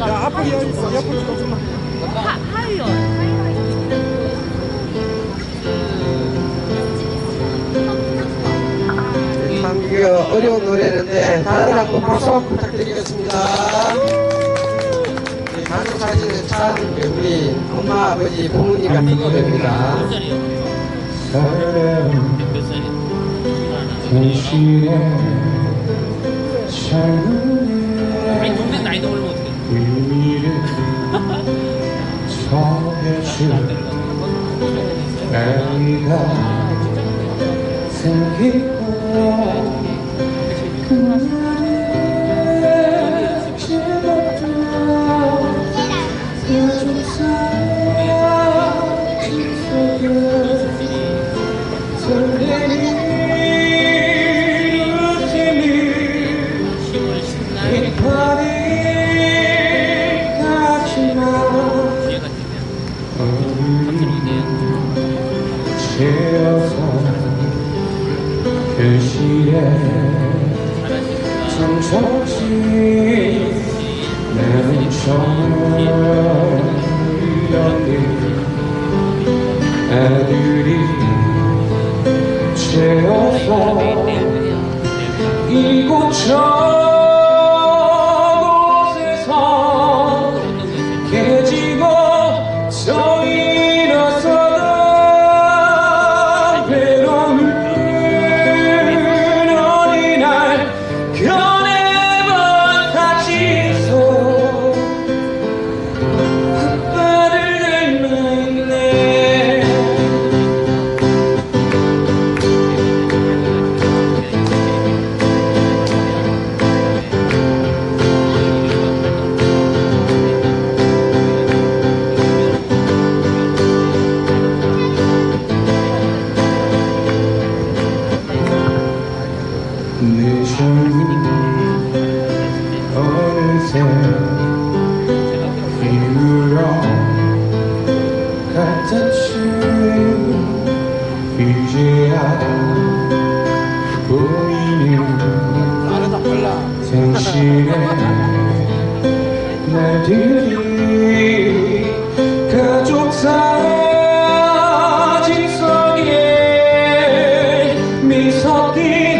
야, 앞으로 옆으로 옆으로 조금만. 하, 하이요. 참 이게 어려운 노래인데 다들 한번 박수 부탁드리겠습니다. 이 가족 사진은 참 우리 엄마 아버지 부모님 같은 노래입니다. 사랑 몇 살이요? 삶을 동생 나이도 나이가 생기고 그날의 지금도 요즘 사진 속에 설레는 교실에 정처진 나는 처음 애들이 채어서 이곳 저곳 늦은 어느새 비울어 같았지 이제야 보이는 생실에 날들이 가족 사진 속에 미소들